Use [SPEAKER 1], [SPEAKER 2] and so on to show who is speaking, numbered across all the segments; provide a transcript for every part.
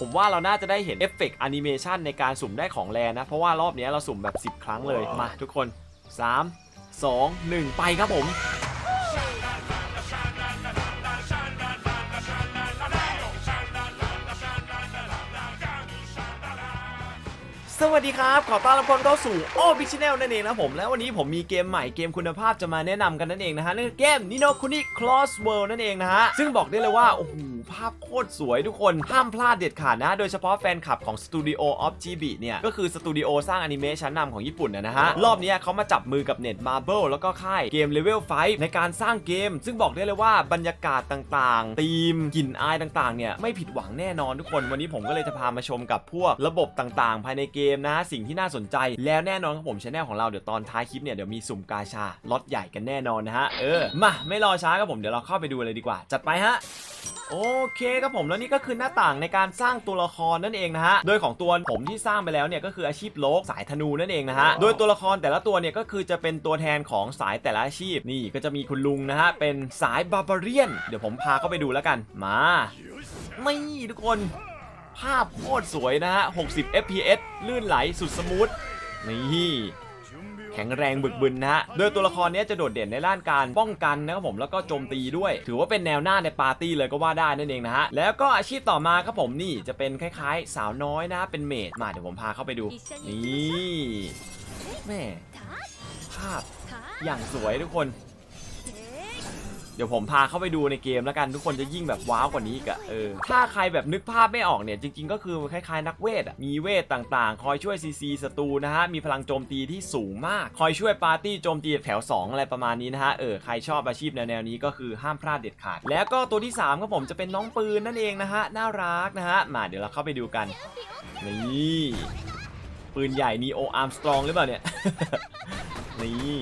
[SPEAKER 1] ผมว่าเราน่าจะได้เห็นเอฟเฟกต์แอนิเมชันในการสุ่มได้ของแรนะ เพราะว่ารอบเนี้ยเราสุ่มแบบ 10 ครั้งเลย มาทุกคน 3 2 1 ไปครับผมสวัสดีครับ ขอต้อนรับคนเข้าสู่โอ้บิ๊กชแนลนั่นเองนะผม แล้ววันนี้ผมมีเกมใหม่เกมคุณภาพจะมาแนะนำกันนั่นเองนะฮะนั่นคือเกมนิโนคุนิคลอสเวิลด์นั่นเองนะฮะ ซึ่งบอกได้เลยว่า โอ้โหภาพโคตรสวยทุกคน ห้ามพลาดเด็ดขาดนะ โดยเฉพาะแฟนคลับของ Studio of GB เนี่ย ก็คือสตูดิโอสร้างอนิเมะชั้นนำของญี่ปุ่นนะนะฮะ รอบเนี้ยเขามาจับมือกับเน็ตมาร์เบลแล้วก็ค่ายเกม Level 5ในการสร้างเกม ซึ่งบอกได้เลยว่าบรรยากาศต่างๆธีมกลิ่นอายต่างๆเนี่ยไม่ผิดหวังแน่นอนทุกคน วันนี้ผมก็เลยจะพามาชมกับพวกระบบต่างๆ ภายในเกมนะ สิ่งที่น่าสนใจ แล้วแน่นอนครับผมชแนลของเราเดี๋ยวตอนท้ายคลิปเนี่ยเดี๋ยวมีสุ่มกาชาล็อตใหญ่กันแน่นอนนะฮะเออมาไม่รอช้าครับผมเดี๋ยวเราเข้าไปดูเลยดีกว่าจัดไปฮะ โอเคครับผมแล้วนี่ก็คือหน้าต่างในการสร้างตัวละครนั่นเองนะฮะโดยของตัวผมที่สร้างไปแล้วเนี่ยก็คืออาชีพโลกสายธนูนั่นเองนะฮะโดยตัวละครแต่ละตัวเนี่ยก็คือจะเป็นตัวแทนของสายแต่ละอาชีพนี่ก็จะมีคุณลุงนะฮะเป็นสายบาบาเรียน เดี๋ยวผมพาเข้าไปดูแล้วกันมานี่ทุกคน ภาพโคตรสวยนะฮะ60 fps ลื่นไหลสุดสมูทนี่ แข็งแรงบึกบึนนะฮะ โดยตัวละครเนี้ยจะโดดเด่นในด้านการป้องกันนะครับผมแล้วก็โจมตีด้วย ถือว่าเป็นแนวหน้าในปาร์ตี้เลยก็ว่าได้นั่นเองนะฮะ แล้วก็อาชีพต่อมาครับผมนี่จะเป็นคล้ายๆ สาวน้อยนะเป็นเมดมาเดี๋ยวผมพาเข้าไปดู นี่แม่ภาพอย่างสวยทุกคนเดี๋ยวผมพาเข้าไปดูในเกมแล้วกันทุกคนจะยิ่งแบบว้าวกว่านี้อีกอะเออถ้าใครแบบนึกภาพไม่ออกเนี่ยจริง ๆ ก็คือคล้ายๆนักเวทอะมีเวทต่างๆ คอยช่วยซีซีศัตรูนะฮะมีพลังโจมตีที่สูงมาก คอยช่วยปาร์ตี้โจมตีแถว 2 อะไรประมาณนี้นะฮะเออใครชอบอาชีพแนวๆนี้ก็คือห้ามพลาดเด็ดขาด แล้วก็ตัวที่3ครับผมจะเป็นน้องปืนนั่นเองนะฮะน่ารักนะฮะมาเดี๋ยวเราเข้าไปดูกันนี่ปืนใหญ่นีโออาร์มสตรองหรือเปล่าเนี่ย นี่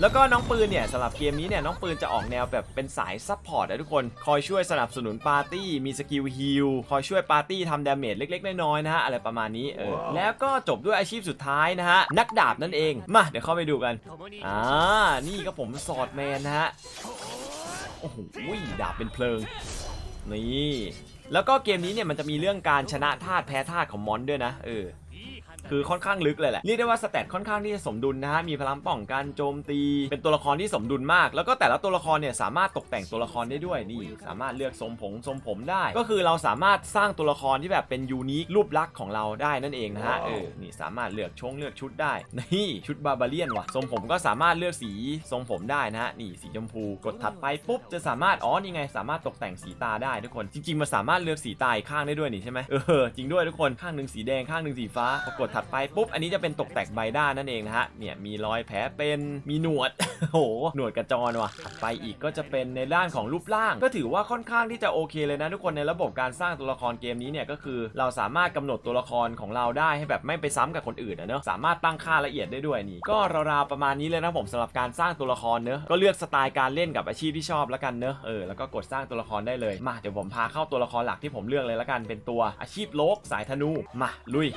[SPEAKER 1] แล้วก็น้องปืนเนี่ยสำหรับเกมนี้เนี่ยน้องปืนจะออกแนวแบบเป็นสายซับพอร์ตนะทุกคนคอยช่วยสนับสนุนปาร์ตี้มีสกิลฮิลคอยช่วยปาร์ตี้ทำดาเมจเล็กๆน้อยๆนะฮะอะไรประมาณนี้เออแล้วก็จบด้วยอาชีพสุดท้ายนะฮะนักดาบนั่นเองมาเดี๋ยวเข้าไปดูกันอ่านี่ก็ผมสอดแมนนะฮะโอ้โหดาบเป็นเพลิงนี่แล้วก็เกมนี้เนี่ยมันจะมีเรื่องการชนะธาตุแพ้ธาตุของมอนด้วยนะเออ คือค่อนข้างลึกเลยแหละเรียกได้ว่าสเตตค่อนข้างที่จะสมดุลนะฮะมีพลังป้องกันโจมตี เป็นตัวละครที่สมดุลมาก แล้วก็แต่ละตัวละครเนี่ยสามารถตกแต่งตัวละครได้ด้วยนี่สามารถเลือกทรงผมทรงผมได้ ก็คือเราสามารถสร้างตัวละครที่แบบเป็นยูนิครูปลักษณ์ของเราได้นั่นเองนะฮะเออนี่สามารถเลือกชงเลือกชุดได้นี่ชุดบาบาเลียนว่ะทรงผมก็สามารถเลือกสีทรงผมได้นะฮะนี่สีชมพูกดถัดไปปุ๊บจะสามารถอ๋อนี่ไง สามารถตกแต่งสีตาได้ทุกคนจริงๆมันสามารถเลือกสีตาอีกข้างได้ด้วยนี่ใช่ไหมเออจริงด้วยทุกคนข้างหนึ่งสีแดงข้างหนึ่งสีฟ้าพอกดถัดไปปุ๊บ อันนี้จะเป็นตกแต่งใบหน้านั่นเองนะฮะ เนี่ยมีรอยแผลเป็นมีหนวด โหหนวดกระจรว่ะ ถัดไปอีกก็จะเป็นในด้านของรูปร่าง ก็ถือว่าค่อนข้างที่จะโอเคเลยนะทุกคนในระบบการสร้างตัวละครเกมนี้เนี่ยก็คือ เราสามารถกำหนดตัวละครของเราได้ให้แบบไม่ไปซ้ำกับคนอื่นนะเนอะสามารถตั้งค่าละเอียดได้ด้วยนี่ ก็ราวๆประมาณนี้เลยนะผมสำหรับการสร้างตัวละครเนอะก็เลือกสไตล์การเล่นกับอาชีพที่ชอบแล้วกันเนอะเออแล้วก็กดสร้างตัวละครได้เลยมาเดี๋ยวผมพาเข้าตัวละครหลักที่ผมเลือกเลยแล้วกันเป็นตัวอาชีพโลกสายธนูมาลุย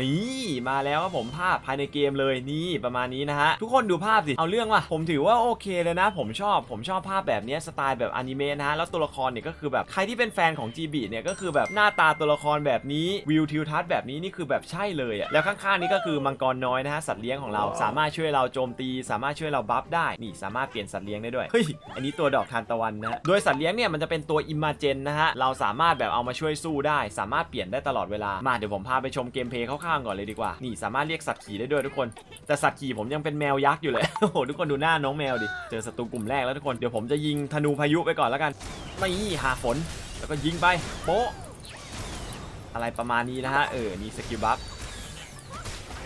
[SPEAKER 1] นี่มาแล้วครับผมภาพภายในเกมเลยนี่ประมาณนี้นะฮะทุกคนดูภาพสิเอาเรื่องว่ะผมถือว่าโอเคเลยนะ ผมชอบผมชอบภาพแบบเนี้ยสไตล์แบบอนิเมะนะฮะแล้วตัวละครเนี่ยก็คือแบบใครที่เป็นแฟนของ GB เนี่ยก็คือแบบหน้าตาตัวละครแบบนี้วิวทิวทัศน์แบบนี้นี่คือแบบใช่เลยอะแล้วข้างๆนี่ก็คือมังกรน้อยนะฮะสัตว์เลี้ยงของเราสามารถช่วยเราโจมตี สามารถช่วยเราบัฟได้นี่สามารถเปลี่ยนสัตว์เลี้ยงได้ด้วยเฮ้ยอันนี้ตัวดอกทานตะวันนะฮะโดยสัตว์เลี้ยงเนี่ยมันจะเป็นตัวอิมมาเจนนะฮะเราสามารถแบบเอามาช่วยสู้ได้ สามารถเปลี่ยนได้ตลอดเวลามาเดี๋ยวผมพาไปชมเกมเพลย์คร่าวๆก่อนเลยดีกว่า นี่สามารถเรียกสัตว์ขี่ได้ด้วยทุกคน แต่สัตว์ขี่ผมยังเป็นแมวยักษ์อยู่เลย โอ้โหทุกคนดูหน้าน้องแมวดิ เจอศัตรูกลุ่มแรกแล้วทุกคน เดี๋ยวผมจะยิงธนูพายุไปก่อนแล้วกัน นี่หาฝน แล้วก็ยิงไปโป๊ะอะไรประมาณนี้นะฮะ เออ นี่สกิลบัฟ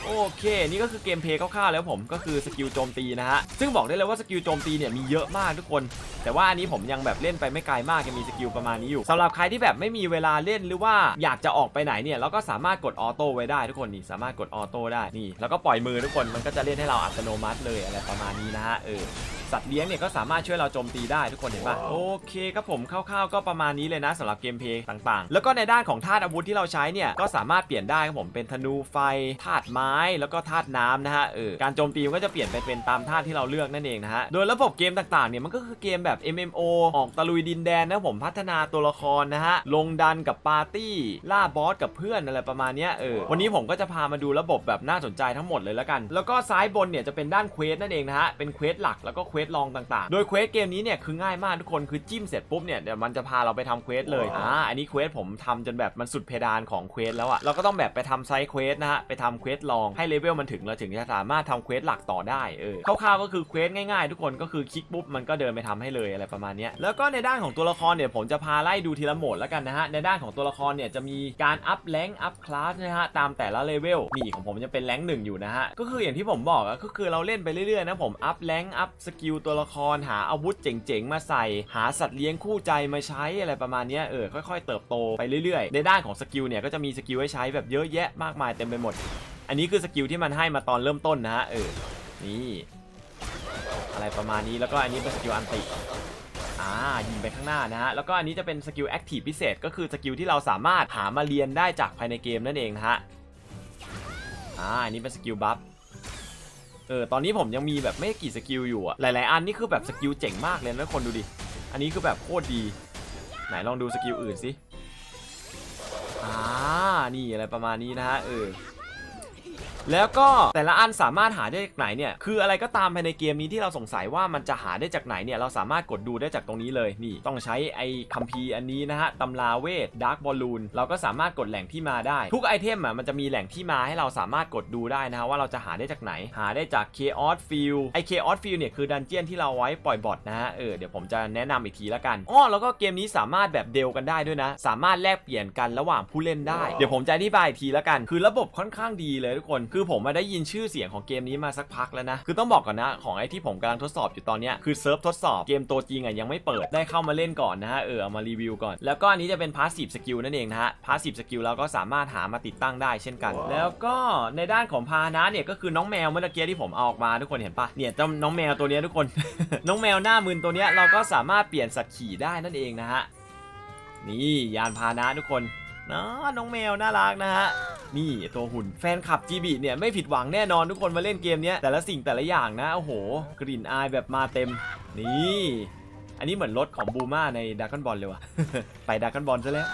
[SPEAKER 1] โอเค นี่ก็คือเกมเพลย์คร่าวๆแล้วผมก็คือสกิลโจมตีนะฮะ ซึ่งบอกได้เลยว่าสกิลโจมตีเนี่ยมีเยอะมากทุกคน แต่ว่าอันนี้ผมยังแบบเล่นไปไม่ไกลมากยังมีสกิลประมาณนี้อยู่สำหรับใครที่แบบไม่มีเวลาเล่นหรือว่าอยากจะออกไปไหนเนี่ยเราก็สามารถกดออโต้ไว้ได้ทุกคนนี่สามารถกดออโต้ได้นี่แล้วก็ปล่อยมือทุกคนมันก็จะเล่นให้เราอัตโนมัติเลยอะไรประมาณนี้นะฮะเออสัตว์เลี้ยงเนี่ยก็สามารถช่วยเราโจมตีได้ทุกคนเห็นป่ะโอเคครับผมคร่าวๆก็ประมาณนี้เลยนะสำหรับเกมเพลย์ต่างๆ แล้วก็ในด้านของธาตุอาวุธที่เราใช้เนี่ยก็สามารถเปลี่ยนได้ครับผมเป็นธนูไฟธาตุไม้แล้วก็ธาตุน้ำนะฮะเออการโจมตีมันก็จะเปลี่ยนไปเป็นตามธาตุที่เราเลือกนั่นเองนะฮะโดยระบบเกมต่างๆเนี่ยมันก็คือเกมแบบ MMO ออกตะลุยดินแดนนะผมพัฒนาตัวละครนะฮะ ลงดันกับปาร์ตี้ ล่าบอสกับเพื่อนอะไรประมาณเนี้ยเออ วันนี้ผมก็จะพามาดูระบบแบบน่าสนใจทั้งหมดเลยแล้วกัน แล้วก็ซ้ายบนเนี่ยจะเป็นด้านเควสนั่นเองนะฮะ เป็นเควสหลักแล้วก็เควสรองต่างๆ โดยเควสเกมนี้เนี่ยคือง่ายมากทุกคน คือจิ้มเสร็จปุ๊บเนี่ยเดี๋ยวมันจะพาเราไปทำเควสเลย อ่า อันนี้เควสผมทำจนแบบมันสุดเพดานของเควสแล้วอะเราก็ต้องแบบไปทำไซด์เควสนะฮะ ไปทำเควสรองให้เลเวลมันถึงเราถึงจะสามารถทำเควสหลักต่อได้ เออ คร่าวๆก็คือเควสง่ายๆ ทุกคนก็คือคลิกปุ๊บมันก็เดินไปทำให้เลยอะไรประมาณนี้แล้วก็ในด้านของตัวละครเนี่ยผมจะพาไล่ดูทีละโหมดแล้วกันนะฮะในด้านของตัวละครเนี่ยจะมีการอัพแรงอัพคลาสนะฮะตามแต่ละเลเวลนี่ของผมจะเป็นแรงหนึ่งอยู่นะฮะก็คืออย่างที่ผมบอกก็คือเราเล่นไปเรื่อยๆนะผมอัพแรงอัพสกิลตัวละครหาอาวุธเจ๋งๆมาใส่ หาสัตว์เลี้ยงคู่ใจมาใช้อะไรประมาณนี้เออค่อยๆ เติบโตไปเรื่อยๆ ในด้านของสกิลเนี่ยก็จะมีสกิลให้ใช้แบบเยอะแยะมากมายเต็มไปหมด อันนี้คือสกิลที่มันให้มาตอนเริ่มต้นนะฮะเออนี่อะไรประมาณนี้แล้วก็อันนี้เป็นสกิลอันติ อ่ายิงไปข้างหน้านะฮะแล้วก็อันนี้จะเป็นสกิลแอคทีฟพิเศษก็คือสกิลที่เราสามารถหามาเรียนได้จากภายในเกมนั่นเองนะฮะอ่าอันนี้เป็นสกิลบัฟเออตอนนี้ผมยังมีแบบไม่กี่สกิลอยู่อะหลายๆ อันนี่คือแบบสกิลเจ๋งมากเลยนะคนดูดิ อันนี้คือแบบโคตรดี ไหนลองดูสกิลอื่นสิอ่านี่อะไรประมาณนี้นะฮะเออ แล้วก็แต่ละอันสามารถหาได้จากไหนเนี่ยคืออะไรก็ตามภายในเกมนี้ที่เราสงสัยว่ามันจะหาได้จากไหนเนี่ยเราสามารถกดดูได้จากตรงนี้เลยนี่ต้องใช้ไอ้คัมภีร์อันนี้นะฮะตำราเวทดาร์กบอลลูนเราก็สามารถกดแหล่งที่มาได้ ทุกไอเทมอะมันจะมีแหล่งที่มาให้เราสามารถกดดูได้นะฮะว่าเราจะหาได้จากไหน หาได้จาก Chaos Field ไอ้ Chaos Field เนี่ยคือดันเจียนที่เราไว้ปล่อยบอทนะฮะเออเดี๋ยวผมจะแนะนำอีกทีละกันอ้อแล้วก็เกมนี้สามารถแบบเดลกันได้ด้วยนะ สามารถแลกเปลี่ยนกันระหว่างผู้เล่นได้เดี๋ยวผมจะอธิบายอีกทีละกัน คือระบบค่อนข้างดีเลยทุกคนคือผมมาได้ยินชื่อเสียงของเกมนี้มาสักพักแล้วนะ คือต้องบอกก่อนนะของไอ้ที่ผมกำลังทดสอบอยู่ตอนเนี้ยคือเซิร์ฟทดสอบเกมตัวจริงอะยังไม่เปิดได้เข้ามาเล่นก่อนนะฮะเออเอามารีวิวก่อน แล้วก็อันนี้จะเป็นพาสซีฟสกิลนั่นเองนะฮะพาสซีฟสกิลเราก็สามารถหามาติดตั้งได้เช่นกัน แล้วก็ในด้านของพาหนะเนี่ยก็คือน้องแมวเมื่อกี้ที่ผมเอาออกมาทุกคนเห็นปะเนี่ยเจ้าน้องแมวตัวเนี้ยทุกคน น้องแมวหน้ามึนตัวเนี้ยเราก็สามารถเปลี่ยนสัตว์ขี่ได้นั่นเองนะฮะนี่ยานพาหนะทุกคน นะน้องแมวน่ารักนะฮะนี่ตัวหุ่นแฟนคลับจีบีเนี่ยไม่ผิดหวังแน่นอนทุกคนมาเล่นเกมนี้แต่ละสิ่งแต่ละอย่างนะโอ้โห กลิ่นอายแบบมาเต็ม นี่ อันนี้เหมือนรถของบูมาในดากอนบอลเลยว่ะ ไปดากอนบอลซะแล้ว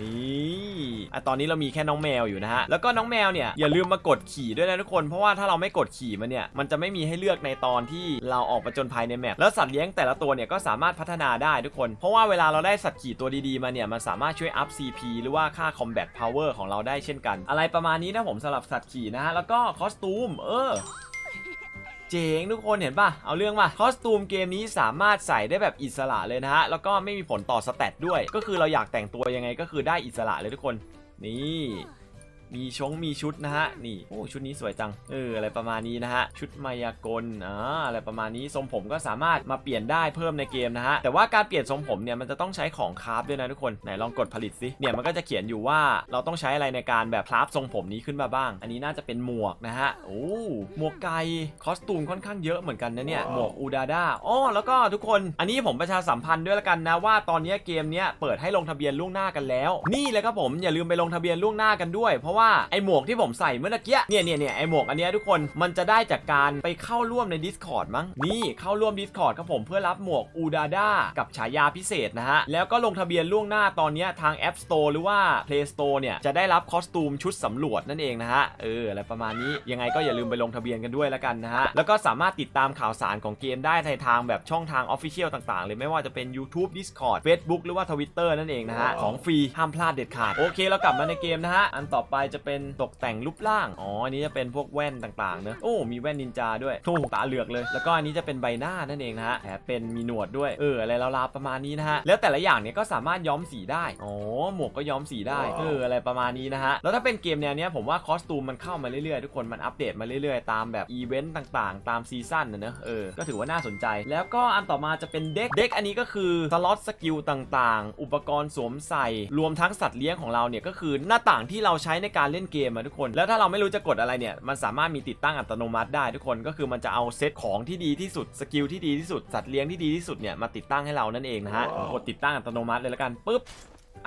[SPEAKER 1] นี่อะตอนนี้เรามีแค่น้องแมวอยู่นะฮะ แล้วก็น้องแมวเนี่ยอย่าลืมมากดขี่ด้วยนะทุกคน เพราะว่าถ้าเราไม่กดขี่มันเนี่ย มันจะไม่มีให้เลือกในตอนที่เราออกประจนภัยในแมป แล้วสัตว์เลี้ยงแต่ละตัวเนี่ยก็สามารถพัฒนาได้ทุกคน เพราะว่าเวลาเราได้สัตว์ขี่ตัวดีๆมาเนี่ย มันสามารถช่วยอัพ CP หรือว่าค่า Combat Power ของเราได้เช่นกัน อะไรประมาณนี้นะผมสำหรับสัตว์ขี่นะฮะ แล้วก็คอสตูม เออ เจ๋งทุกคนเห็นป่ะ เอาเรื่องป่ะคอสตูมเกมนี้สามารถใส่ได้แบบอิสระเลยนะฮะ แล้วก็ไม่มีผลต่อสเตตด้วย ก็คือเราอยากแต่งตัวยังไงก็คือได้อิสระเลยทุกคน นี่ มีชงมีชุดนะฮะนี่โอ้ชุดนี้สวยจังเอออะไรประมาณนี้นะฮะชุดมายากลอ่าอะไรประมาณนี้ทรงผมก็สามารถมาเปลี่ยนได้เพิ่มในเกมนะฮะแต่ว่าการเปลี่ยนทรงผมเนี่ยมันจะต้องใช้ของคราฟด้วยนะทุกคนไหนลองกดผลิตสิเนี่ยมันก็จะเขียนอยู่ว่าเราต้องใช้อะไรในการแบบคราฟทรงผมนี้ขึ้นมาบ้าง อันนี้น่าจะเป็นหมวกนะฮะโอ้หมวกไก่คอสตูมค่อนข้างเยอะเหมือนกันนะเนี่ยหมวกอูดาด้าอ๋อแล้วก็ทุกคน อันนี้ผมประชาสัมพันธ์ด้วยละกันนะว่าตอนนี้เกมเนี้ยเปิดให้ลงทะเบียนล่วงหน้ากันแล้ว นี่เลยครับผมอย่าลืมไปลงทะเบียนล่วงหน้ากันด้วยเพราะว่าไอหมวกที่ผมใส่เมื่อกี้เนี่ยเนี่ยเนี่ยไอหมวกอันเนี้ยทุกคนมันจะได้จากการไปเข้าร่วมใน Discord มั้งนี่เข้าร่วม Discord ครับผมเพื่อรับหมวกอูดาด้ากับฉายาพิเศษนะฮะแล้วก็ลงทะเบียนล่วงหน้าตอนนี้ทาง App Store หรือว่า Play Store เนี่ยจะได้รับคอสตูมชุดสำรวจนั่นเองนะฮะเอออะไรประมาณนี้ยังไงก็อย่าลืมไปลงทะเบียนกันด้วยแล้วกันนะฮะแล้วก็สามารถติดตามข่าวสารของเกมได้ในทางแบบช่องทาง Official ต่างๆ เลยไม่ว่าจะเป็น YouTube Discord Facebook หรือว่า Twitter นั่นเองนะฮะของฟรีห้ามพลาดเด็ดขาดโอเคเรากลับมาในเกมนะฮะอันต่อไปจะเป็นตกแต่งรูปร่าง อ๋อ อันนี้จะเป็นพวกแว่นต่างๆเนอะโอ้ มีแว่นนินจาด้วยโอ้ตาเหลือกเลย แล้วก็อันนี้จะเป็นใบหน้านั่นเองนะฮะแผลเป็นมีหนวดด้วย เออ อะไรราวๆประมาณนี้นะฮะ แล้วแต่ละอย่างเนี่ยก็สามารถย้อมสีได้ อ๋อ หมวกก็ย้อมสีได้ เออ อะไรประมาณนี้นะฮะ แล้วถ้าเป็นเกมแนวเนี้ยผมว่าคอสตูมมันเข้ามาเรื่อยๆ ทุกคน มันอัปเดตมาเรื่อยๆ ตามแบบอีเวนต์ต่างๆ ตามซีซั่นนะเนอะเออ ก็ถือว่าน่าสนใจ แล้วก็อันต่อมาจะเป็นเด็ก เด็กอันนี้ก็คือสล็อตสกิลต่างๆ อุปกรณ์สวมใส่ รวมทั้งสัตว์เลี้ยงของเราเนี่ยก็คือหน้าต่างที่เราใช้ในการเล่นเกมอะทุกคน แล้วถ้าเราไม่รู้จะกดอะไรเนี่ย มันสามารถมีติดตั้งอัตโนมัติได้ทุกคน ก็คือมันจะเอาเซตของที่ดีที่สุด สกิลที่ดีที่สุด สัตว์เลี้ยงที่ดีที่สุดเนี่ย มาติดตั้งให้เรานั่นเองนะฮะผมกดติดตั้งอัตโนมัติเลยแล้วกันปุ๊บ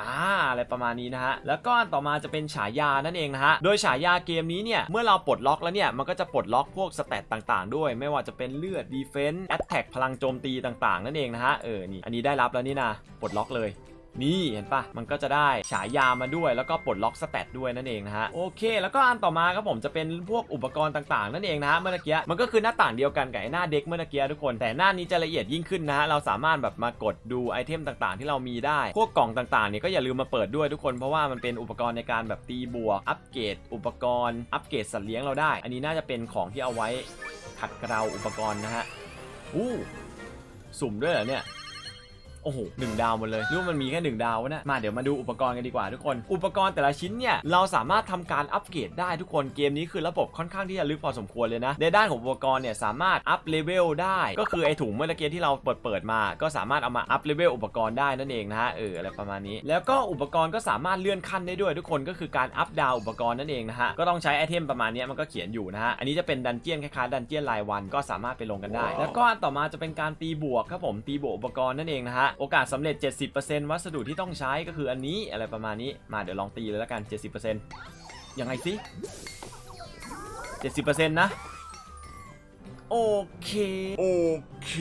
[SPEAKER 1] อ่าอะไรประมาณนี้นะฮะ แล้วก็อันต่อมาจะเป็นฉายานั่นเองนะฮะ โดยฉายาเกมนี้เนี่ย เมื่อเราปลดล็อกแล้วเนี่ย มันก็จะปลดล็อกพวกสเตตต่างๆ ด้วย ไม่ว่าจะเป็นเลือดดีเฟนส์แอตแทกพลังโจมตีต่างๆ นั่นเองนะฮะ เออ นี่ อันนี้ได้รับแล้วนี่นะ ปลดล็อกเลย นี่เห็นปะมันก็จะได้ฉายามาด้วย แล้วก็ปลดล็อกสเตตด้วยนั่นเองนะฮะโอเค แล้วก็อันต่อมาครับผมจะเป็นพวกอุปกรณ์ต่างๆ นั่นเองนะฮะเมื่อกี้มันก็คือหน้าต่างเดียวกันกับไอ้หน้าเด็กเมื่อกี้ทุกคน แต่หน้านี้จะละเอียดยิ่งขึ้นนะฮะเราสามารถแบบมากดดูไอเทมต่างๆ ที่เรามีได้พวกกล่องต่างๆเนี่ยก็อย่าลืมมาเปิดด้วยทุกคนเพราะว่ามันเป็นอุปกรณ์ในการแบบตีบวกอัปเกรดอุปกรณ์อัปเกรดสัตว์เลี้ยงเราได้ อันนี้น่าจะเป็นของที่เอาไว้ขัดเกลาอุปกรณ์นะฮะอู้สุ่มด้วยเหรอเนี่ย โอ้โหหนึ่งดาวหมดเลยรู้มันมีแค่หนึ่งดาวนะมาเดี๋ยวมาดูอุปกรณ์กันดีกว่าทุกคน อุปกรณ์แต่ละชิ้นเนี่ยเราสามารถทำการอัปเกรดได้ทุกคนเกมนี้คือระบบค่อนข้างที่จะลึกพอสมควรเลยนะในด้านของอุปกรณ์เนี่ยสามารถอัพเลเวลได้ ก็คือไอถุงเมื่อกี้ที่เราเปิดเปิดมา ก็สามารถเอามาอัพเลเวลอุปกรณ์ได้นั่นเองนะฮะเอออะไรประมาณนี้ แล้วก็อุปกรณ์ก็สามารถเลื่อนขั้นได้ด้วยทุกคนก็คือการอัพดาวอุปกรณ์นั่นเองนะฮะก็ต้องใช้ไอเทมประมาณนี้มันก็เขียนอยู่นะฮะอันนี้จะเป็นดันเจียนคล้ายๆดันเจียนรายวันก็สามารถไปลงกันได้ แล้วก็ต่อมาจะเป็นการตีบวกครับผมตีบวกอุปกรณ์นั่นเองนะฮะโอกาสสำเร็จ 70%วัสดุที่ต้องใช้ก็คืออันนี้อะไรประมาณนี้มาเดี๋ยวลองตีเลยแล้วกัน 70%ยังไงสิ70%นะ โอเค โอเค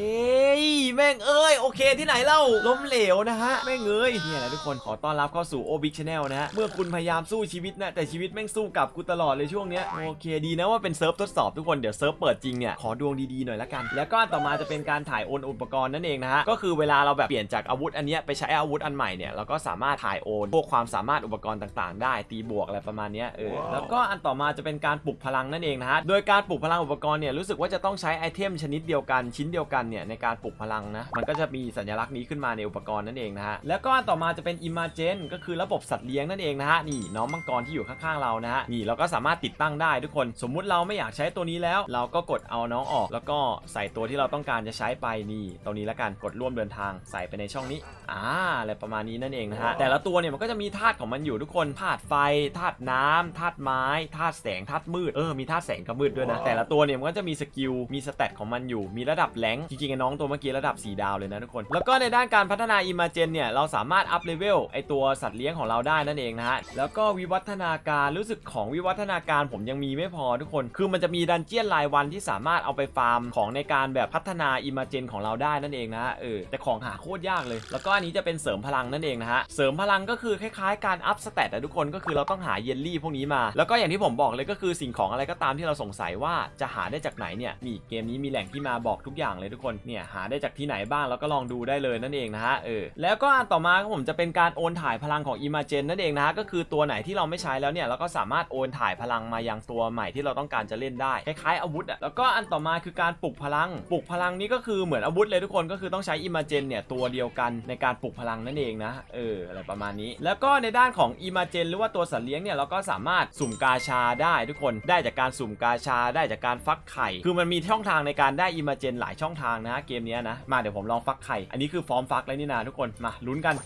[SPEAKER 1] เอ้ยแม่งเอ้ยโอเคที่ไหนเล่าล้มเหลวนะฮะแม่งเอ้ยเนี่ยแหละทุกคนขอต้อนรับเข้าสู่โอบิ c ช a แนลนะฮะเมื่อคุณพยายามสู้ชีวิตนะแต่ชีวิตแม่งสู้กลับกูตลอดเลยช่วงเนี้ยโอเคดีนะว่าเป็นเซิร์ฟทดสอบทุกคนเดี๋ยวเซิร์ฟเปิดจริงเนี่ยขอดวงดีๆหน่อยละกันแล้วก็ต่อมาจะเป็นการถ่ายโอนอุปกรณ์นั่นเองนะฮะก็คือเวลาเราแบบเปลี่ยนจากอาวุธอันเนี้ยไปใช้อาวุธอันใหม่เนี่ยเราก็สามารถถ่ายโอนพวกความสามารถอุปกรณ์ต่าง ๆ ได้ตีบวกอะไรประมาณเนี้ยเออแล้วก็อันต่อมาจะเป็นการปลุกพลังนั่นเองนะฮะโดยการปลุกพลังอุปกรณ์เนี่ยรู้สึกว่าจะต้องใช้ไอเทมชนิดเดียวกันชิ้นเดียวกันเนี่ยในการปลุกพลังนะ มันก็จะมีสัญลักษณ์นี้ขึ้นมาในอุปกรณ์นั่นเองนะฮะ แล้วก็อันต่อมาจะเป็น Imagen ก็คือระบบสัตว์เลี้ยงนั่นเองนะฮะ นี่น้องมังกรที่อยู่ข้างๆเรานะฮะ นี่เราก็สามารถติดตั้งได้ทุกคน สมมุติเราไม่อยากใช้ตัวนี้แล้ว เราก็กดเอาน้องออก แล้วก็ใส่ตัวที่เราต้องการจะใช้ไปนี่ตรงนี้แล้วกัน กดร่วมเดินทางใส่ไปในช่องนี้ อ่าอะไรประมาณนี้นั่นเองนะฮะ แต่ละตัวเนี่ยมันก็จะมีธาตุของมันอยู่ทุกคน ธาตุไฟ ธาตุน้ำธาตุไม้ ธาตุแสง ธาตุมืด เออ มีธาตุแสงกับมืดด้วยนะ แต่ละตัวเนี่ยมันก็จะมีสกิล มีสเตตของมันอยู่ มีระดับแรงจริงๆน้องตัวเมื่อกี้ระดับ 4 ดาวเลยนะทุกคน แล้วก็ในด้านการพัฒนาอิมาเจนเนี่ย เราสามารถอัพเลเวลไอตัวสัตว์เลี้ยงของเราได้นั่นเองนะฮะ แล้วก็วิวัฒนาการรู้สึกของวิวัฒนาการผมยังมีไม่พอทุกคน คือมันจะมีดันเจียนรายวันที่สามารถเอาไปฟาร์มของในการแบบพัฒนาอิมาเจนของเราได้นั่นเองนะฮะเออแต่ของหาโคตรยากเลย แล้วก็อันนี้จะเป็นเสริมพลังนั่นเองนะฮะเสริมพลังก็คือคล้ายๆการอัพสเตตแต่ทุกคนก็คือเราต้องหาเยลลี่พวกนี้มา แล้วก็อย่างที่ผมบอกเลยก็คือสิ่งของอะไรก็ตามที่เราสงสัยว่าจะหาได้จากไหนเนี่ยนี่เกมนี้มีแหล่งที่มาบอกทุกอย่างเลยทุกคนเนี่ยหาได้จากที่ไหนบ้างแล้วก็ลองดูได้เลยนั่นเองนะฮะเออแล้วก็อันต่อมาครับผมจะเป็นการโอนถ่ายพลังของ Imagen นั่นเองนะฮะก็คือตัวไหนที่เราไม่ใช้แล้วเนี่ยเราก็สามารถโอนถ่ายพลังมายังตัวใหม่ที่เราต้องการจะเล่นได้คล้ายๆอาวุธอะแล้วก็อันต่อมาคือการปลุกพลัง ปลุกพลังนี้ก็คือเหมือนอาวุธเลยทุกคนก็คือต้องใช้ Imagen เนี่ยตัวเดียวกันในการปลุกพลังนั่นเองนะเอออะไรประมาณนี้ แล้วก็ในด้านของ Imagen หรือว่าตัวสัตว์เลี้ยงเนี่ยเราก็สามารถสุ่มกาชาได้ทุกคนได้จากการสุ่มกาชาได้จากการฟักไข่คือมันมีช่องทางในการได้อิมเมจนหลายช่องทางนะเกมนี้นะ มาเดี๋ยวผมลองฟักไข่ อันนี้คือฟอร์มฟักแล้วนี่นาทุกคน มาลุ้นกัน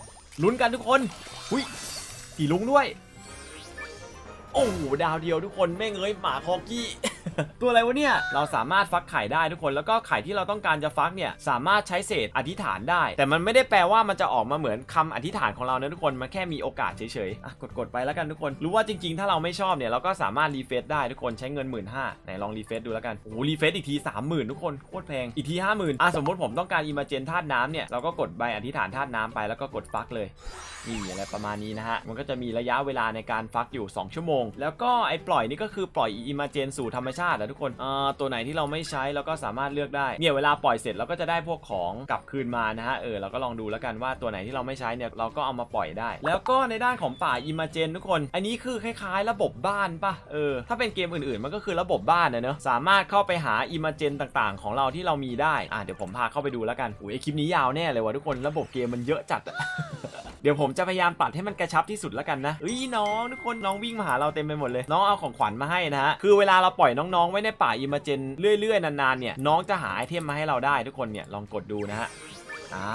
[SPEAKER 1] ลุ้นกันทุกคนหุยสีลุงด้วย โอ้โหดาวเดียวทุกคนแม่งเอ้ยหมาคอกี้ ตัวอะไรวะเนี่ย เราสามารถฟักไข่ได้ทุกคน แล้วก็ไข่ที่เราต้องการจะฟักเนี่ยสามารถใช้เศษอธิษฐานได้ แต่มันไม่ได้แปลว่ามันจะออกมาเหมือนคำอธิษฐานของเรานะทุกคน มันแค่มีโอกาสเฉยๆ กดกดๆไปแล้วกันทุกคน รู้ว่าจริงๆ ถ้าเราไม่ชอบเนี่ยเราก็สามารถรีเฟซได้ทุกคนใช้เงิน1 5ื่นห้าไหนลองรีเฟซดูแล้วกัน โอ้โหรีเฟซอีกที30,000ทุกคนโคตรแพง อีกที50,000อะสมมติผมต้องการอิมาเจนธาตุน้ำเนี่ยเราก็กดใบอธิษฐานธาตุน้ำไปแล้วก็กดฟักเลยนี่อะไรประมาณนี้นะฮะมันก็จะมีระยะเวลาในการฟักอยู่ 2 ชั่วโมง แล้วก็ไอ้ปล่อยนี่ก็คือปล่อยอิมาเจนสู่ธรรมชาตินะทุกคนอ่าตัวไหนที่เราไม่ใช้เราก็สามารถเลือกได้เนี่ยเวลาปล่อยเสร็จเราก็จะได้พวกของกลับคืนมานะฮะเออเราก็ลองดูแล้วกันว่าตัวไหนที่เราไม่ใช้เนี่ยเราก็เอามาปล่อยได้ แล้วก็ในด้านของป่าอิมาเจนทุกคน อันนี้คือคล้ายๆ ระบบบ้านปะเออถ้าเป็นเกมอื่นๆ มันก็คือระบบบ้านนะเนอะสามารถเข้าไปหาอิมาเจนต่างๆ ของเราที่เรามีได้อะเดี๋ยวผมพาเข้าไปดูแล้วกันอุ้ยไอคลิปนี้ยาวแน่เลยว่ะทุกคนระบบเกมมันเยอะจัดอะ เดี๋ยวผมจะพยายามปัดให้มันกระชับที่สุดแล้วกันนะเอ้ยน้องทุกคนน้องวิ่งมาหาเราเต็มไปหมดเลย น้องเอาของขวัญมาให้นะฮะคือเวลาเราปล่อยน้องๆไว้ในป่าอิมเมจนเรื่อยๆนานๆเนี่ยน้องจะหาไอเทมมาให้เราได้ทุกคนเนี่ยลองกดดูนะฮะ อ่า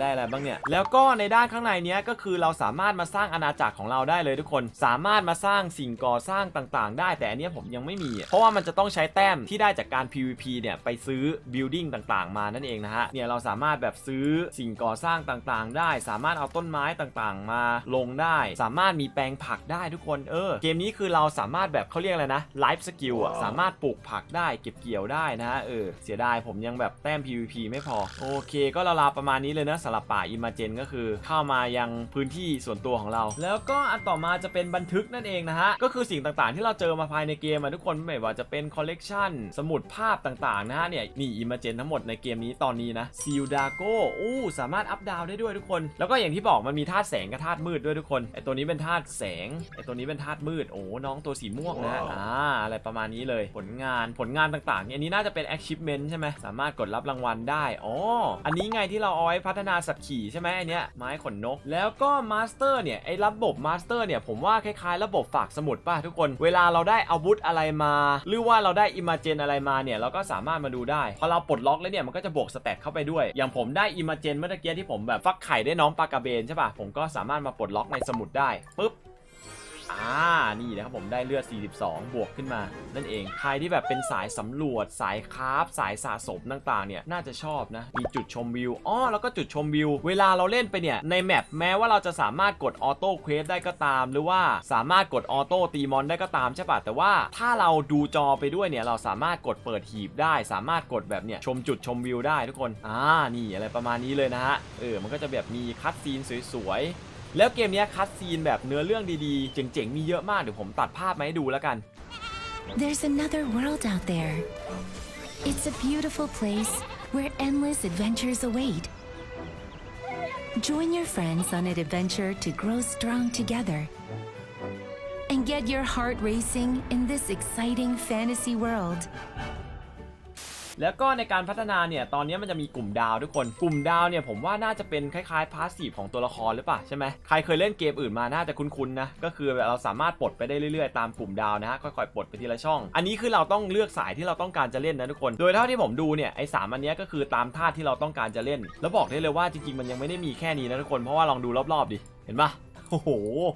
[SPEAKER 1] ได้อะไรบ้างเนี่ย แล้วก็ในด้านข้างในเนี้ยก็คือเราสามารถมาสร้างอาณาจักรของเราได้เลยทุกคน สามารถมาสร้างสิ่งก่อสร้างต่างๆ ได้แต่อันเนี้ยผมยังไม่มีอะเพราะว่ามันจะต้องใช้แต้มที่ได้จากการ PVP เนี่ยไปซื้อ building ต่างๆ มานั่นเองนะฮะ เนี่ยเราสามารถแบบซื้อสิ่งก่อสร้างต่างๆ ได้ สามารถเอาต้นไม้ต่างๆ มาลงได้ สามารถมีแปลงผักได้ทุกคน เออ เกมนี้คือเราสามารถแบบเขาเรียกอะไรนะ life skill อะ สามารถปลูกผักได้ เก็บเกี่ยวได้นะฮะ เออ เสียดายผมยังแบบแต้ม PVP ไม่พอ โอเค ก็ราวๆประมาณนี้เลยนะสำหรับป่าอิมาเจนก็คือ เข้ามายังพื้นที่ส่วนตัวของเรา แล้วก็อันต่อมาจะเป็นบันทึกนั่นเองนะฮะ ก็คือสิ่งต่างๆ ที่เราเจอมาภายในเกมอะทุกคนไม่ว่าจะเป็นคอลเลกชันสมุดภาพต่างๆนะฮะเนี่ยนี่อิมาเจนทั้งหมดในเกมนี้ตอนนี้นะซิลดาโกอู้สามารถอัพดาวได้ด้วยทุกคน แล้วก็อย่างที่บอกมันมีธาตุแสงกับธาตุมืดด้วยทุกคนไอตัวนี้เป็นธาตุแสงไอตัวนี้เป็นธาตุมืดโอ้น้องตัวสีม่วงนะฮะอ่าอะไรประมาณนี้เลยผลงานผลงานต่างๆเนี่ยอันนี้น่าจะเป็น achievement ใช่ไหมสามารถกดรับรางวัลได้อ๋ออันนี้ไงที่เราเอาไว้พัฒนาสัตว์ขี่ใช่ไหมอันเนี้ยไม้ขนนก แล้วก็มาสเตอร์เนี่ยไอระบบมาสเตอร์เนี่ยผมว่าคล้ายๆ ระบบฝากสมุดป่ะทุกคน เวลาเราได้อาวุธอะไรมา หรือว่าเราได้อิม g เจนอะไรมาเนี่ยเราก็สามารถมาดูได้ พอเราปลดล็อกแล้วเนี่ยมันก็จะบวกสเตตเข้าไปด้วย อย่างผมได้อิม g เจนเมื่อตะกี้ที่ผมแบบฟักไข่ได้น้องปลากระเบนใช่ป่ะผมก็สามารถมาปลดล็อกในสมุดได้ปุ๊บ อ่า นี่นะครับผมได้เลือด 42 บวกขึ้นมา นั่นเอง ใครที่แบบเป็นสายสำรวจ สายคราฟ สายสะสมต่างๆ เนี่ย น่าจะชอบนะ มีจุดชมวิว อ๋อ แล้วก็จุดชมวิว เวลาเราเล่นไปเนี่ย ในแมปแม้ว่าเราจะสามารถกดออโต้เควสได้ก็ตาม หรือว่าสามารถกดออโต้ตีมอนได้ก็ตามใช่ปะแต่ว่าถ้าเราดูจอไปด้วยเนี่ย เราสามารถกดเปิดหีบได้ สามารถกดแบบเนี่ยชมจุดชมวิวได้ทุกคน อ่า นี่อะไรประมาณนี้เลยนะฮะ เออ มันก็จะแบบมีคัดซีนสวยๆ แล้วเกมนี้คัดซีนแบบเนื้อเรื่องดีๆ เจ๋งๆ มีเยอะมาก เดี๋ยวผมตัดภาพมาให้ดูแล้วกัน
[SPEAKER 2] There's another world out there. It's a beautiful place where endless adventures await. Join your friends on an adventure to grow strong together. And get your heart racing in this exciting fantasy world.
[SPEAKER 1] แล้วก็ในการพัฒนาเนี่ยตอนนี้มันจะมีกลุ่มดาวทุกคน กลุ่มดาวเนี่ยผมว่าน่าจะเป็นคล้ายๆพาสซีฟของตัวละครหรือเปล่าใช่ไหมใครเคยเล่นเกมอื่นมาน่าจะคุ้นๆนะก็คือเราสามารถปลดไปได้เรื่อยๆตามกลุ่มดาวนะฮะค่อยๆปลดไปทีละช่อง อันนี้คือเราต้องเลือกสายที่เราต้องการจะเล่นนะทุกคน โดยเท่าที่ผมดูเนี่ยไอ้สามอันนี้ก็คือตามท่าที่เราต้องการจะเล่น แล้วบอกได้เลยว่าจริงๆมันยังไม่ได้มีแค่นี้นะทุกคนเพราะว่าลองดูรอบๆดิเห็นปะ โอ้โห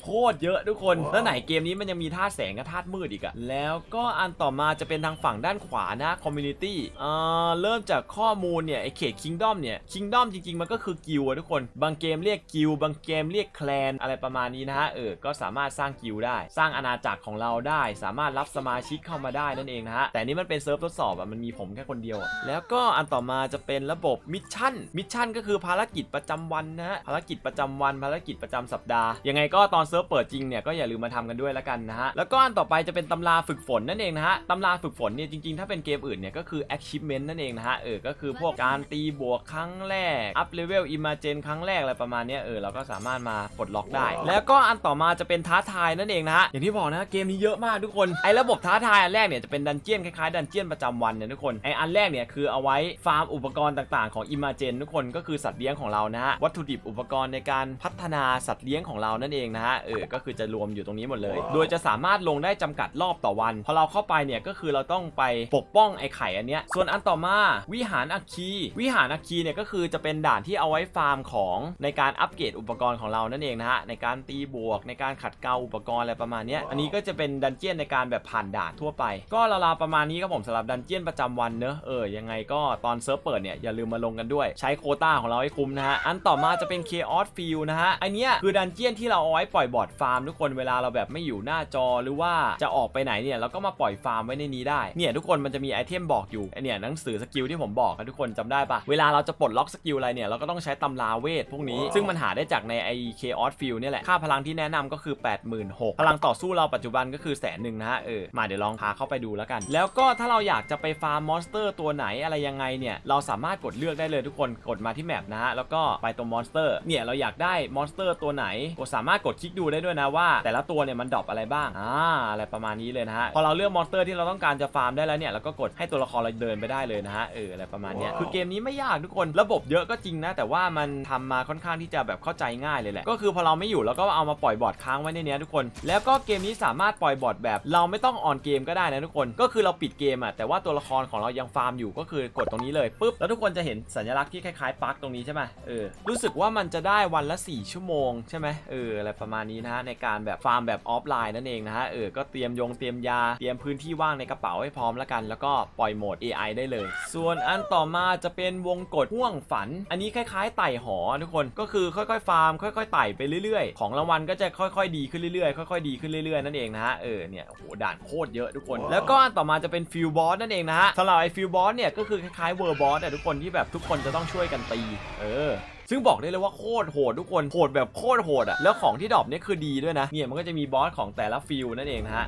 [SPEAKER 1] โคตรเยอะทุกคน แล้วไหนเกมนี้มันยังมีธาตุแสงกับธาตุมืดอีกอะแล้วก็อันต่อมาจะเป็นทางฝั่งด้านขวานะคอมมูนิตี้อ่าเริ่มจากข้อมูลเนี่ยไอเขตคิงดอมเนี่ยคิงดอมจริงๆ มันก็คือกิลด์อะทุกคน บางเกมเรียกกิลด์บางเกมเรียกแคลนอะไรประมาณนี้นะฮะเออก็สามารถสร้างกิลด์ได้ สร้างอาณาจักรของเราได้ สามารถรับสมาชิกเข้ามาได้นั่นเองนะฮะแต่นี่มันเป็นเซิร์ฟทดสอบอะมันมีผมแค่คนเดียวอะแล้วก็อันต่อมาจะเป็นระบบมิชชั่นมิชชั่นก็คือภารกิจประจำวันนะฮะภารกิจประจำวันภารกิจประจำสัปดาห์ยังไงก็ตอนเซิร์ฟเปิดจริงเนี่ยก็อย่าลืมมาทำกันด้วยแล้วกันนะฮะแล้วก็อันต่อไปจะเป็นตำราฝึกฝนนั่นเองนะฮะตำราฝึกฝนเนี่ยจริงๆ ถ้าเป็นเกมอื่นเนี่ยก็คือ achievement นั่นเองนะฮะเออก็คือพวกการตีบวกครั้งแรกอัพเลเวลอิมาเจนครั้งแรกอะไรประมาณนี้เออเราก็สามารถมาปลดล็อกได้ แล้วก็อันต่อมาจะเป็นท้าทายนั่นเองนะฮะอย่างที่บอกนะเกมนี้เยอะมากทุกคนไอ้ระบบท้าทายอันแรกเนี่ยจะเป็นดันเจียนคล้ายๆดันเจียนประจำวันเนี่ยทุกคนไอ้อันแรกเนี่ยคือเอาไว้ฟาร์มอุปกรณ์ต่างๆของอิมาเจนทุกคนก็คือสัตว์เลี้ยงของเรานะฮะวัตถุดิบอุปกรณ์ในการพัฒนาสัตว์เลี้ยงของเรานั่นเองนะฮะเออก็คือจะรวมอยู่ตรงนี้หมดเลย โดยจะสามารถลงได้จำกัดรอบต่อวัน พอเราเข้าไปเนี่ยก็คือเราต้องไปปกป้องไอ้ไข่อันเนี้ยส่วนอันต่อมาวิหารอัคคี วิหารอัคคีเนี่ยก็คือจะเป็นด่านที่เอาไว้ฟาร์มของในการอัปเกรดอุปกรณ์ของเรานั่นเองนะฮะในการตีบวกในการขัดเกลาอุปกรณ์อะไรประมาณเนี้ยอันนี้ก็จะเป็นดันเจียนในการแบบผ่านด่านทั่วไป ก็ราวๆประมาณนี้ครับผมสำหรับดันเจียนประจำวันเนอะเออยังไงก็ตอนเซิร์ฟเปิดเนี่ยอย่าลืมมาลงกันด้วย ใช้โคต้าของเราให้คุ้มนะฮะอันต่อมาจะเป็น Chaos Field นะฮะอันเนี้ยคือดันเจียนทเราเอาไว้ปล่อยบอร์ดฟาร์มทุกคนเวลาเราแบบไม่อยู่หน้าจอหรือว่าจะออกไปไหนเนี่ยเราก็มาปล่อยฟาร์มไว้ในนี้ได้เนี่ยทุกคนมันจะมีไอเทมบอกอยู่ไอเนี่ยหนังสือสกิลที่ผมบอกกันทุกคนจำได้ปะเวลาเราจะปลดล็อกสกิลอะไรเนี่ยเราก็ต้องใช้ตำราเวทพวกนี้ซึ่งมันหาได้จากในไอ Chaos Field เนี่ยแหละค่าพลังที่แนะนำก็คือ 86,000พลังต่อสู้เราปัจจุบันก็คือแสนหนึ่งนะฮะเออมาเดี๋ยวลองพาเข้าไปดูแล้วกัน แล้วก็ถ้าเราอยากจะไปฟาร์มมอนสเตอร์ตัวไหนอะไรยังไงเนี่ยเราสามารถกดเลือกได้เลยทุกคนกดมาที่แมปนะฮะแล้วก็ไปตรงมอนสเตอร์เนี่ยเราอยากได้มอนสเตอร์ตัวไหนกดสามารถกดคลิกดูได้ด้วยนะว่า แต่ละตัวเนี่ยมันดรอปอะไรบ้างอ่าอะไรประมาณนี้เลยนะฮะพอเราเลือกมอนสเตอร์ที่เราต้องการจะฟาร์มได้แล้วเนี่ยเราก็กดให้ตัวละครเราเดินไปได้เลยนะฮะเอออะไรประมาณเนี้ยคือเกมนี้ไม่ยากทุกคนระบบเยอะก็จริงนะ แต่ว่ามันทำมาค่อนข้างที่จะแบบเข้าใจง่ายเลยแหละก็คือพอเราไม่อยู่เราก็เอามาปล่อยบอร์ดค้างไว้ในเนี้ยทุกคน แล้วก็เกมนี้สามารถปล่อยบอร์ดแบบ เราไม่ต้องออนเกมก็ได้นะทุกคน ก็คือเราปิดเกมอะแต่ว่าตัวละครของเรายังฟาร์มอยู่ก็คือกดตรงนี้เลยปุ๊บแล้วทุกคนจะเห็นสัญลักษณ์ที่คล้ายๆปลั๊กตรงนี้ใช่ไหมเออรู้สึกว่ามันจะได้วันละ 4 ชั่วโมงใช่ไหมเอออะไรประมาณนี้นะฮะในการแบบฟาร์มแบบออฟไลน์นั่นเองนะฮะเออก็เตรียมยงเตรียมยาเตรียมพื้นที่ว่างในกระเป๋าให้พร้อมแล้วกัน แล้วก็ปล่อยโหมด AI ได้เลย ส่วนอันต่อมาจะเป็นวงกดห่วงฝัน อันนี้คล้ายๆไต่หอทุกคนก็คือค่อยๆ ฟาร์ม ค่อยๆไต่ไปเรื่อยๆ ของรางวัลก็จะค่อยๆ ดีขึ้นเรื่อยๆค่อยๆดีขึ้นเรื่อยๆนั่นเองนะฮะเออเนี่ยโอ้โหด่านโคตรเยอะทุกคน แล้วก็อันต่อมาจะเป็นฟิลบอสนั่นเองนะฮะสำหรับไอ้ฟิลบอสเนี่ยก็คือคล้ายๆเวอร์บอสแต่ทุกคนที่แบบทุกคนจะต้องช่วยกันตี เออ ซึ่งบอกได้เลยว่าโคตรโหดทุกคนโหดแบบโคตรโหดอะแล้วของที่ดรอปเนี่ยคือดีด้วยนะเนี่ยมันก็จะมีบอสของแต่ละฟิลนั่นเองนะฮะ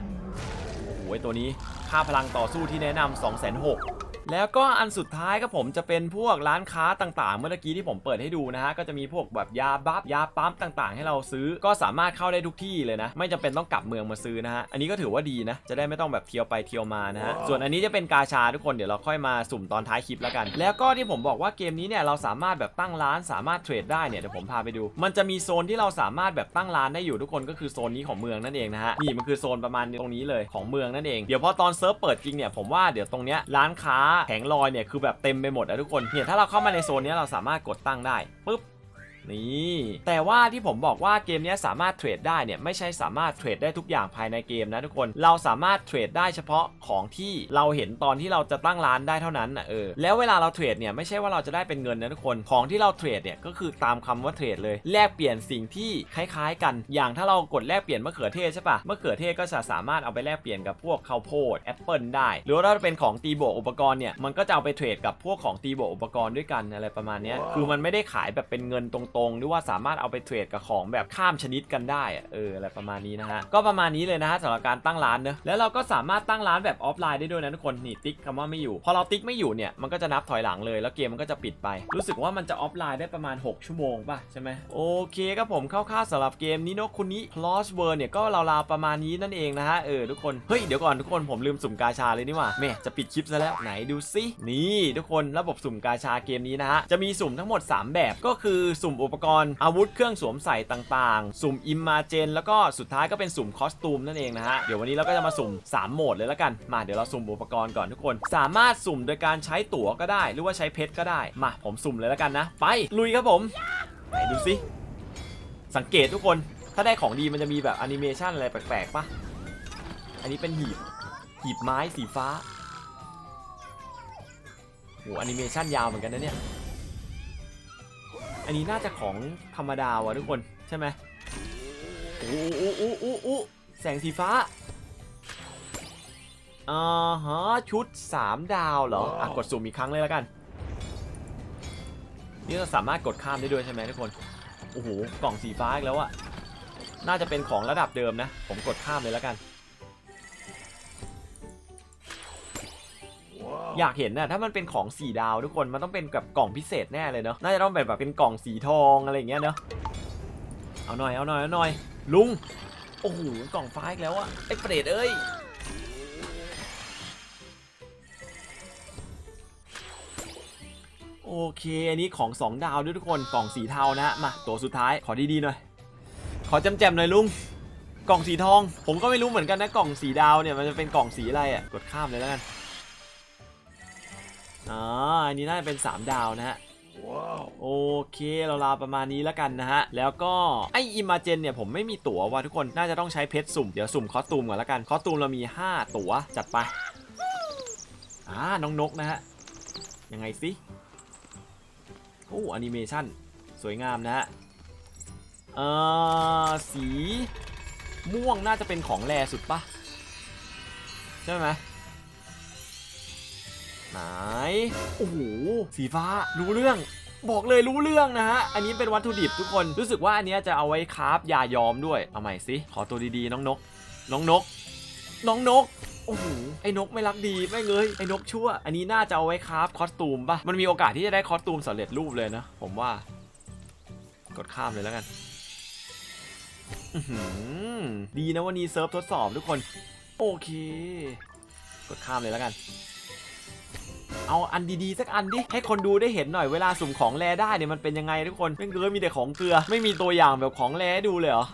[SPEAKER 1] โอ้โหตัวนี้ค่าพลังต่อสู้ที่แนะนำ2 6 0 0 0 แล้วก็อันสุดท้ายครับผมจะเป็นพวกร้านค้าต่างๆ เมื่อกี้ที่ผมเปิดให้ดูนะฮะก็จะมีพวกแบบยาบัฟยาปั๊มต่างๆ ให้เราซื้อก็สามารถเข้าได้ทุกที่เลยนะ ไม่จำเป็นต้องกลับเมืองมาซื้อนะฮะอันนี้ก็ถือว่าดีนะจะได้ไม่ต้องแบบเที่ยวไปเที่ยวมานะฮะส่วนอันนี้จะเป็นกาชาทุกคนเดี๋ยวเราค่อยมาสุ่มตอนท้ายคลิปแล้วกัน แล้วก็ที่ผมบอกว่าเกมนี้เนี่ยเราสามารถแบบตั้งร้านสามารถเทรดได้เนี่ยเดี๋ยวผมพาไปดู มันจะมีโซนที่เราสามารถแบบตั้งร้านได้อยู่ทุกคนก็คือโซนนี้ของเมืองนั่นเองนะฮะนี่มันคือโซนประมาณตรงนี้เลยของเมืองนั่นเองเดี๋ยวพอตอนเซิร์ฟเปิดจริงเนี่ยผมว่าเดี๋ยวตรงเนี้ยร้านค้าแผงลอยเนี่ยคือแบบเต็มไปหมดอะทุกคนเนี่ยถ้าเราเข้ามาในโซนนี้เราสามารถกดตั้งได้ปุ๊บ นี่แต่ว่าที่ผมบอกว่าเกมเนี้ยสามารถเทรดได้เนี่ยไม่ใช่สามารถเทรดได้ทุกอย่างภายในเกมนะทุกคนเราสามารถเทรดได้เฉพาะของที่เราเห็นตอนที่เราจะตั้งร้านได้เท่านั้นนะเออแล้วเวลาเราเทรดเนี่ยไม่ใช่ว่าเราจะได้เป็นเงินนะทุกคนของที่เราเทรดเนี่ยก็คือตามคำว่าเทรดเลยแลกเปลี่ยนสิ่งที่คล้ายๆ กัน อย่างถ้าเรากดแลกเปลี่ยนมะเขือเทศใช่ปะมะเขือเทศก็จะสามารถเอาไปแลกเปลี่ยนกับพวกข้าวโพดแอปเปิลได้ หรือว่าถ้าเป็นของตีบวกอุปกรณ์เนี่ยมันก็จะเอาไปเทรดกับพวกของตีบวกอุปกรณ์ด้วยกันอะไรประมาณเนี้ยคือมันไม่ได้ขายแบบเป็นเงินตรงๆ หรือว่าสามารถเอาไปเทรดกับของแบบข้ามชนิดกันได้เอออะไรประมาณนี้นะฮะก็ประมาณนี้เลยนะฮะสำหรับการตั้งร้านเนอะแล้วเราก็สามารถตั้งร้านแบบออฟไลน์ได้ด้วยนะทุกคนนี่ติ๊กคำว่าไม่อยู่ พอเราติ๊กไม่อยู่เนี่ยมันก็จะนับถอยหลังเลยแล้วเกมมันก็จะปิดไป รู้สึกว่ามันจะออฟไลน์ได้ประมาณ 6 ชั่วโมงป่ะใช่ไหมโอเคครับผมคร่าวๆสำหรับเกมนี้นกคุณนี้ Plus World เนี่ยก็ราวๆประมาณนี้นั่นเองนะฮะเออทุกคนเฮ้ยเดี๋ยวก่อนทุกคนผมลืมสุ่มกาชาเลยนี่ว่าแม่จะปิดคลิปซะแล้วไหนดูซินี่ ทุกคนระบบสุ่มกาชาเกมนี้นะฮะจะมีสุ่มทั้งหมด 3 แบบก็คือสุ่มอุอุปกรณ์อาวุธเครื่องสวมใส่ต่างๆ สุ่มอิมมาเจน แล้วก็สุดท้ายก็เป็นสุ่มคอสตูมนั่นเองนะฮะ เดี๋ยววันนี้เราก็จะมาสุ่ม 3 โหมดเลยแล้วกัน มาเดี๋ยวเราสุ่มอุปกรณ์ก่อนทุกคน สามารถสุ่มโดยการใช้ตั๋วก็ได้ หรือว่าใช้เพชรก็ได้ มาผมสุ่มเลยแล้วกันนะ ไปลุยครับผมไหนดูซิสังเกตทุกคน ถ้าได้ของดีมันจะมีแบบแอนิเมชันอะไรแปลกๆปะอันนี้เป็นหีบ หีบไม้สีฟ้าโหแอนิเมชันยาวเหมือนกันนะเนี่ย อันนี้น่าจะของธรรมดาวะทุกคนใช่ไหมโอ้โอ้โอ้โอ้โอ้แสงสีฟ้าอ่าฮะชุด 3 ดาวเหรออะกดสุ่มอีกครั้งเลยแล้วกัน นี่เราสามารถกดข้ามได้ด้วยใช่ไหมทุกคน โอ้โห กล่องสีฟ้าอีกแล้วอะน่าจะเป็นของระดับเดิมนะ ผมกดข้ามเลยแล้วกัน อยากเห็นนะถ้ามันเป็นของสีดาวทุกคนมันต้องเป็นกับกล่องพิเศษแน่เลยเนาะน่าจะต้องเป็นแบบเป็นกล่องสีทองอะไรอย่างเงี้ยเนาะเอาหน่อยเอาหน่อยเอาหน่อยลุงโอ้โหกล่องฟ้าอีกแล้วอะไอ้เปรตเอ้ยโอเค อันนี้ของ 2 ดาวด้วยทุกคนกล่องสีเทานะมาตัวสุดท้ายขอดีๆหน่อย ขอจำๆหน่อยลุงกล่องสีทอง ผมก็ไม่รู้เหมือนกันนะกล่องสีดาวเนี่ยมันจะเป็นกล่องสีอะไรอะกดข้ามเลยแล้วกัน อ๋ออันนี้น่าจะเป็น 3 ดาวนะฮะโอเคเราลาประมาณนี้แล้วกันนะฮะ แล้วก็ไออิม a เจนเนี่ยผมไม่มีตั๋วว่ะทุกคนน่าจะต้องใช้เพชรสุ่ม เดี๋ยวสุ่มคอสตูมก่อนแล้วกัน คอสตูมเรามี 5 ตั๋วจัดไปอ่าน้องนกนะฮะ ยังไงสิโอ้แอนิเมชันสวยงามนะฮะ เอ่อ สีม่วงน่าจะเป็นของแรสุดปะใช่ไหม ไหนโอ้โหสีฟ้ารู้เรื่องบอกเลยรู้เรื่องนะฮะ อันนี้เป็นวัตถุดิบทุกคน รู้สึกว่าอันเนี้ยจะเอาไว้คราฟยายอมด้วย เอาใหม่สิ ขอตัวดีๆ น้องนก น้องนก น้องนก โอ้โห ไอ้นกไม่รักดีไม่เลยไอ้นกชั่ว อันนี้น่าจะเอาไว้คราฟคอสตูมป่ะมันมีโอกาสที่จะได้คอสตูมสำเร็จรูปเลยนะ ผมว่า กดข้ามเลยแล้วกันอื้อหือดีนะวันนี้เซิร์ฟทดสอบทุกคน โอเค กดข้ามเลยแล้วกัน เอาอันดีๆสักอันดิให้คนดูได้เห็นหน่อยเวลาสุ่มของแรได้เนี่ยมันเป็นยังไงทุกคนไม่เกินมีแต่ของเกลือ ไม่มีตัวอย่างแบบของแรให้ดูเลยเหรอ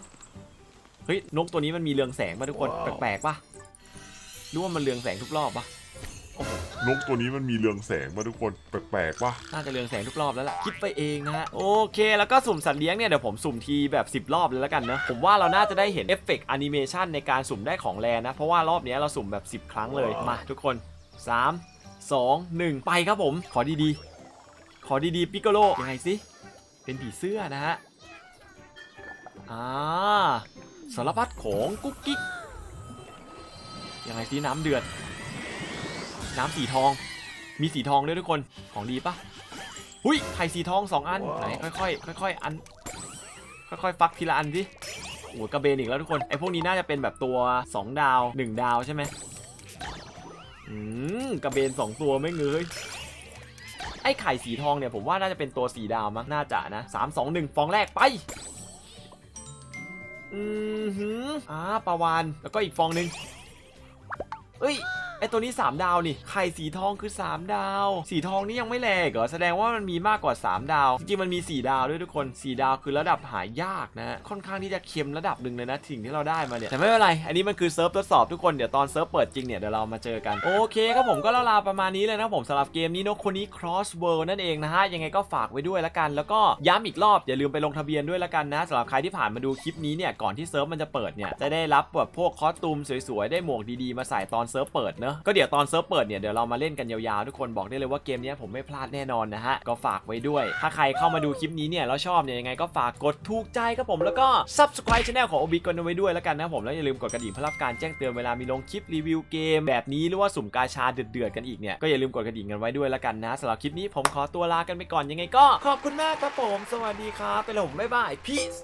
[SPEAKER 1] เฮ้ยนกตัวนี้มันมีเรืองแสงป่ะทุกคนแปลกๆป่ะหรู้ว่ามันเรืองแสงทุกรอบป่ะ
[SPEAKER 3] นกตัวนี้มันมีเรืองแสงมาทุกคนแปลกๆป่ะ
[SPEAKER 1] น่าจะเรืองแสงทุกรอบแล้วล่ะคิดไปเองนะฮะโอเค แล้วก็สุ่มสัตว์เลี้ยงเนี่ยเดี๋ยวผมสุ่มทีแบบ 10 รอบเลยแล้วกันนะผมว่าเราน่าจะได้เห็นเอฟเฟกต์แอนิเมชันในการสุ่มได้ของแรนะเพราะว่ารอบเนี้ยเราสุ่มแบบ 10 ครั้งเลยมาทุกคน 3 2 1 ไปครับผม ขอดีๆ ขอดีๆ ปิกโกโลยังไงสิเป็นผีเสื้อนะฮะ อ่า สารพัดของกุ๊กกิ๊ก ยังไงสิน้ำเดือด น้ำสีทอง มีสีทองด้วยทุกคน ของดีปะหุยไข่สีทองสองอัน ไหนค่อยๆ ค่อยๆ อัน ค่อยๆ ฟักทีละอันสิโอ้ยกระเบนอีกแล้วทุกคน ไอพวกนี้น่าจะเป็นแบบตัว 2 ดาว 1 ดาวใช่ไหม อืมกระเบน2ตัวไม่เงยไอไข่สีทองเนี่ยผมว่าน่าจะเป็นตัวสีดาวมั้งน่าจะนะสามสองหนึ่งฟองแรกไป อืมหืออ่าปลาวานแล้วก็อีกฟองหนึ่งเอ้ย ไอตัวนี้ 3 ดาวนี่ไข่สีทองคือ 3 ดาว สีทองนี่ยังไม่แรงเหรอแสดงว่ามันมีมากกว่า 3 ดาว จริงๆมันมี 4 ดาวด้วยทุกคน 4 ดาวคือระดับหายากนะค่อนข้างที่จะเค็มระดับหนึ่งเลยนะสิ่งที่เราได้มาเนี่ยแต่ไม่เป็นไร อันนี้มันคือเซิร์ฟทดสอบทุกคนเดี๋ยวตอนเซิร์ฟเปิดจริงเนี่ยเดี๋ยวเรามาเจอกันโอเคครับผมก็ลาประมาณนี้เลยนะผมสำหรับเกมนี้นกคนนี้ Cross World นั่นเองนะฮะยังไงก็ฝากไว้ด้วยละกัน แล้วก็ย้ำอีกรอบอย่าลืมไปลงทะเบียนด้วยละกันนะสำหรับใครที่ผ่านมาดูคลิปนี้เนี่ยก่อนที่เซิร์ฟมันจะเปิดเนี่ยจะได้รับแบบพวกคอสตูมสวยๆได้หมวกดีๆมาใส่ตอนเซิร์ฟเปิดเนอะก็เดี๋ยวตอนเซิร์ฟเปิดเนี่ยเดี๋ยวเรามาเล่นกันยาวๆทุกคนบอกได้เลยว่าเกมนี้ผมไม่พลาดแน่นอนนะฮะก็ฝากไว้ด้วย ถ้าใครเข้ามาดูคลิปนี้เนี่ยแล้วชอบเนี่ยยังไงก็ฝากกดถูกใจครับผมแล้วก็ subscribe channel ของ Obi กันเอาไว้ด้วยแล้วกันนะผมแล้วอย่าลืมกดกระดิ่งเพื่อรับการแจ้งเตือนเวลามีลงคลิปรีวิวเกมแบบนี้หรือว่าสุ่มกาชาเดือดๆกันอีกเนี่ยก็อย่าลืมกดกระดิ่งกันไว้ด้วยแล้วกันนะสำหรับคลิปนี้ผมขอตัวลากันไปก่อนยังไงก็ ขอบคุณมากครับผม สวัสดีครับไปแล้วผมบ๊ายบาย peace